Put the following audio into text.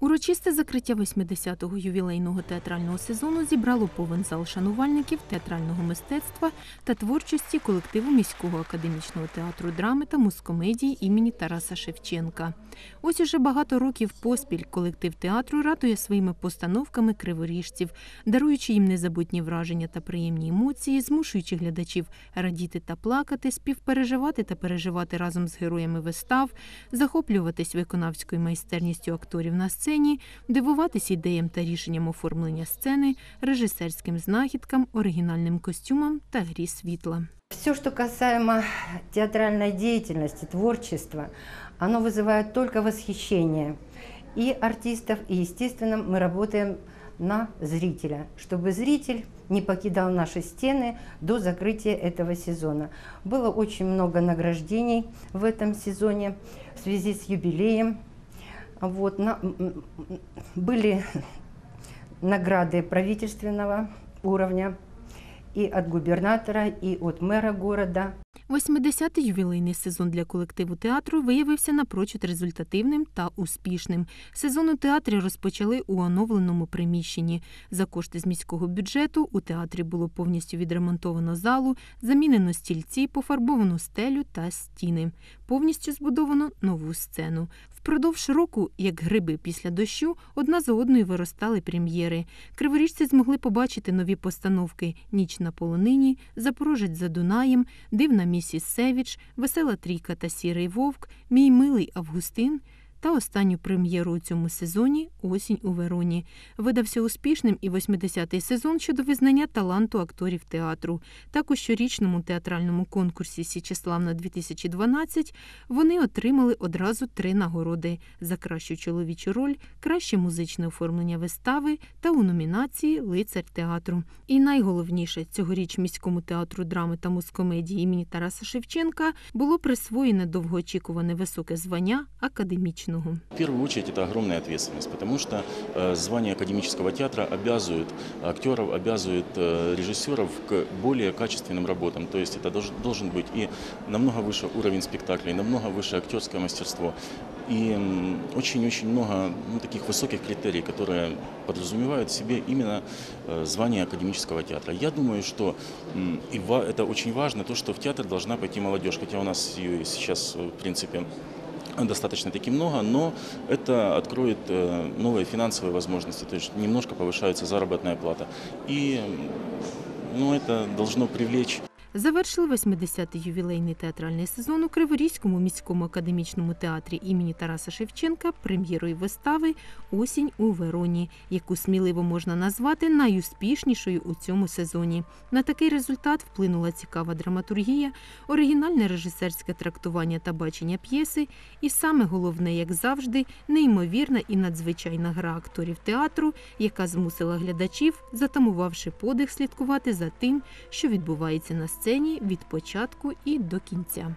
Урочисте закриття 80-го ювілейного театрального сезону зібрало повен зал шанувальників театрального мистецтва та творчості колективу міського академічного театру драми та мускомедії імені Тараса Шевченка. Ось уже багато років поспіль колектив театру радує своїми постановками криворіжців, даруючи їм незабутні враження та приємні емоції, змушуючи глядачів радіти та плакати, співпереживати та переживати разом з героями вистав, захоплюватись виконавською майстерністю акторів на сцені, дивуватись ідеям та рішенням оформлення сцени, режисерським знахідкам, оригінальним костюмам та грі світла. Все, что касаемо театральной деятельности, творчества, оно вызывает только восхищение и артистов, и, естественно, мы работаем на зрителя, чтобы зритель не покидал наши стены до закрытия этого сезона. Было очень много награждений в этом сезоне в связи с юбилеем. Вот, на- м, м, были награды правительственного уровня и от губернатора, и от мэра города. 80-й ювілейний сезон для колективу театру виявився напрочуд результативним та успішним. Сезон у театрі розпочали у оновленому приміщенні. За кошти з міського бюджету у театрі було повністю відремонтовано залу, замінено стільці, пофарбовано стелю та стіни. Повністю збудовано нову сцену. Впродовж року, як гриби після дощу, одна за одною виростали прем'єри. Криворіжці змогли побачити нові постановки Ніч на полонині, Запорожець за Дунаєм, Дивна місіс Севіч, Весела трійка та Сірий вовк, Мій милий Августин. Та останню прем'єру у цьому сезоні Осінь у Вероні. Видався успішним і 80-й сезон щодо визнання таланту акторів театру. Так у щорічному театральному конкурсі Січеславна 2012 вони отримали одразу три нагороди за кращу чоловічу роль, краще музичне оформлення вистави та у номінації Лицар театру. І найголовніше цьогоріч міському театру драми та мускомедії імені Тараса Шевченка було присвоєне довгоочікуване високе звання академічного. В первую очередь это огромная ответственность, потому что э, звание академического театра обязывает актеров, обязывает э, режиссеров к более качественным работам. То есть это долж- должен быть и намного выше уровень спектакля, и намного выше актерское мастерство. И очень-очень много ну, таких высоких критерий, которые подразумевают в себе именно э, звание академического театра. Я думаю, что это очень важно, то, что в театр должна пойти молодежь, хотя у нас ее сейчас, в принципе, достаточно таки много, но это откроет э, новые финансовые возможности, то есть немножко повышается заработная плата. И м, ну, это должно привлечь Завершили 80-й ювілейний театральний сезон у Криворізькому міському академічному театрі імені Тараса Шевченка прем'єрою вистави Осінь у Вероні, яку сміливо можна назвати найуспішнішою у цьому сезоні. На такий результат вплинула цікава драматургія, оригінальне режисерське трактування та бачення п'єси, і саме головне, як завжди, неймовірна і надзвичайна гра акторів театру, яка змусила глядачів, затамувавши подих, слідкувати за тим, що відбувається на сцені від початку і до кінця.